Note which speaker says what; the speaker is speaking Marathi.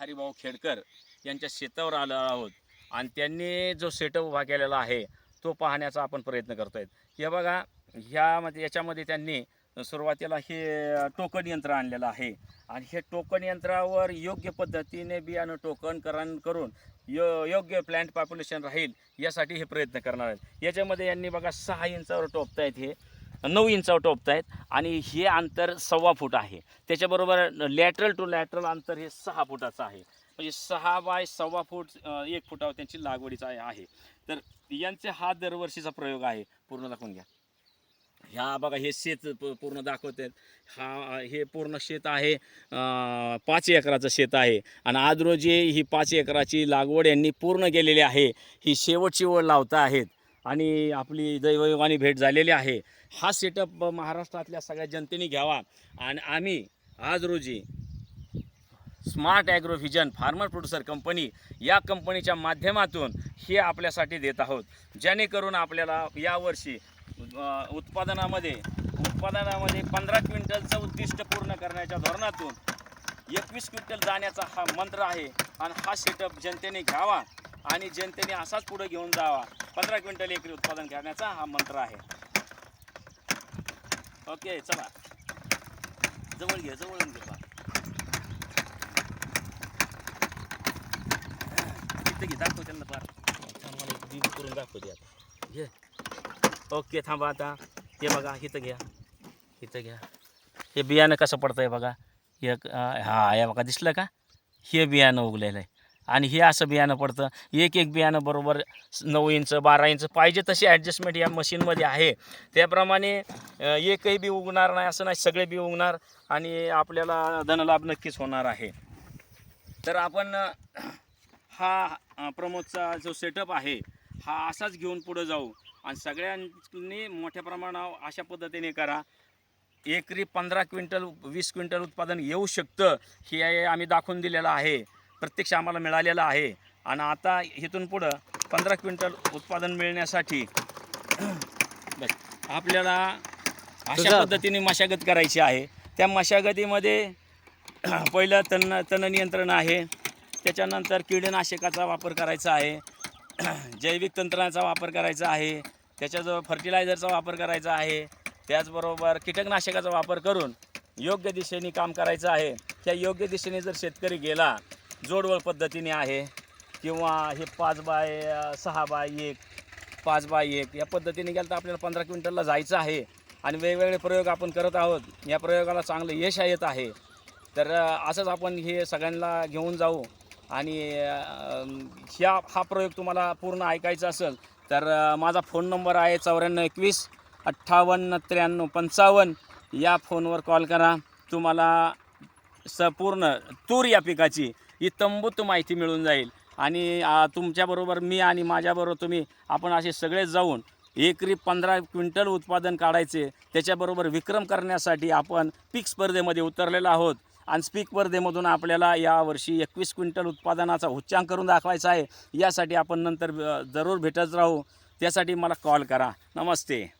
Speaker 1: हरिभाऊ खेडकर यांच्या शेतावर आलो आहोत. आणि त्यांनी जो सेटअप उभा केलेला आहे तो पाहण्याचा आपण प्रयत्न करतोय. हे बघा ह्यामध्ये याच्यामध्ये त्यांनी सुरुवातीला हे टोकन यंत्र आणलेलं आहे. आणि हे टोकन यंत्रावर योग्य पद्धतीने बियाणं टोकनकरण करून यो योग्य प्लॅन्ट पॉप्युलेशन राहील यासाठी हे प्रयत्न करणार आहेत. याच्यामध्ये यांनी बघा सहा इंचावर टोपतायत हे. नऊ इंचावर आहेत आणि हे अंतर सव्वा फूट आहे. त्याच्याबरोबर लॅटरल टू लॅटरल अंतर हे सहा फुटाचं आहे. म्हणजे सहा बाय सव्वा फूट एक फुटावर त्यांची लागवडीचा आहे- तर यांचे हा दरवर्षीचा प्रयोग आहे. पूर्ण दाखवून घ्या. ह्या बघा हे शेत पूर्ण दाखवत. आहेत हा हे पूर्ण शेत आहे. पाच एकराचं शेत आहे. आणि आज रोजी ही पाच एकराची लागवड यांनी पूर्ण केलेली आहे. ही शेवटची ओळ लावता आहेत. आणि आपली दैवयोगाने भेट झालेली आहे. हा सेटअप महाराष्ट्रातल्या सगळ्या जनतेने घ्यावा. आणि आम्ही आज रोजी smart Agrovision farmer producer company या कंपनीच्या माध्यमातून हे आपल्यासाठी देत आहोत. जेणेकरून आपल्याला यावर्षी उत्पादनामध्ये उत्पादनामध्ये पंधरा क्विंटलचं उद्दिष्ट पूर्ण करण्याच्या धोरणातून एकवीस क्विंटल जाण्याचा हा मंत्र आहे. आणि हा सेटअप जनतेने घ्यावा. आणि जनतेने असाच पुढे घेऊन जावा. पंधरा क्विंटल एकरी उत्पादन करण्याचा हा मंत्र आहे. ओके चला. जवळ घे जवळ घे घे दाखव त्यांना फार मला करून दाखव दे आता. घे. ओके थांबा आता. हे बघा इथं घ्या. इथं घ्या. हे बियाणं कसं पडतंय बघा. एक अं, हा या बघा दिसलं का? हे बियाणं उगलेलं आहे. आणि हे असं बियाणं पडतं. एक एक बियाणं बरोबर नऊ इंच बारा इंच पाहिजे तशी ॲडजस्टमेंट या मशीनमध्ये आहे. त्याप्रमाणे एकही बी उगणार नाही असं नाही सगळे बी उगणार आणि आपल्याला धनलाभ नक्कीच होणार आहे. तर आपण हा प्रमोदचा जो सेटअप आहे हा असाच घेऊन पुढं जाऊ. आणि सगळ्यांनी मोठ्या प्रमाणावर अशा पद्धतीने करा. एकरी पंधरा क्विंटल वीस क्विंटल उत्पादन येऊ शकतं हे आम्ही दाखवून दिलेलं आहे. प्रत्यक्ष आम्हाला मिळालेलं आहे. आणि आता इथून पुढं पंधरा क्विंटल उत्पादन मिळण्यासाठी आपल्याला अशा पद्धतीने मशागत करायची आहे. त्या मशागतीमध्ये पहिलं तण तण नियंत्रण आहे. त्याच्यानंतर कीडनाशकाचा वापर करायचा आहे. जैविक तंत्राचा वापर करायचा आहे. त्याच्याजवळ फर्टिलायझरचा वापर करायचा आहे. त्याचबरोबर कीटकनाशकाचा वापर करून योग्य दिशेने काम करायचं आहे. त्या योग्य दिशेने जर शेतकरी गेला जोडवळ पद्धतीने आहे. किंवा हे पाच बाय सहा बाय एक पाच बाय एक या पद्धतीने गेलं तर आपल्याला पंधरा क्विंटलला जायचं आहे. आणि वेगवेगळे प्रयोग आपण करत आहोत. या प्रयोगाला चांगलं यश येत आहे. तर असंच आपण हे सगळ्यांना घेऊन जाऊ. आणि ह्या हा प्रयोग तुम्हाला पूर्ण ऐकायचा असेल तर माझा फोन नंबर आहे चौऱ्याण्णव एकवीस अठ्ठावन्न त्र्याण्णव पंचावन्न. या फोनवर कॉल करा. तुम्हाला संपूर्ण तूर या पिकाची. ही तंबूत माहिती मिळून जाईल. आणि तुमच्याबरोबर मी आणि माझ्याबरोबर तुम्ही आपण असे सगळे जाऊन एकरी पंधरा क्विंटल उत्पादन काढायचे. त्याच्याबरोबर विक्रम करण्यासाठी आपण पीक स्पर्धेमध्ये उतरलेलो आहोत. आणि स्पीक स्पर्धेमधून आपल्याला यावर्षी एकवीस क्विंटल उत्पादनाचा उच्चांक करून दाखवायचा आहे. यासाठी आपण नंतर जरूर भेटत राहू. त्यासाठी मला कॉल करा. नमस्ते.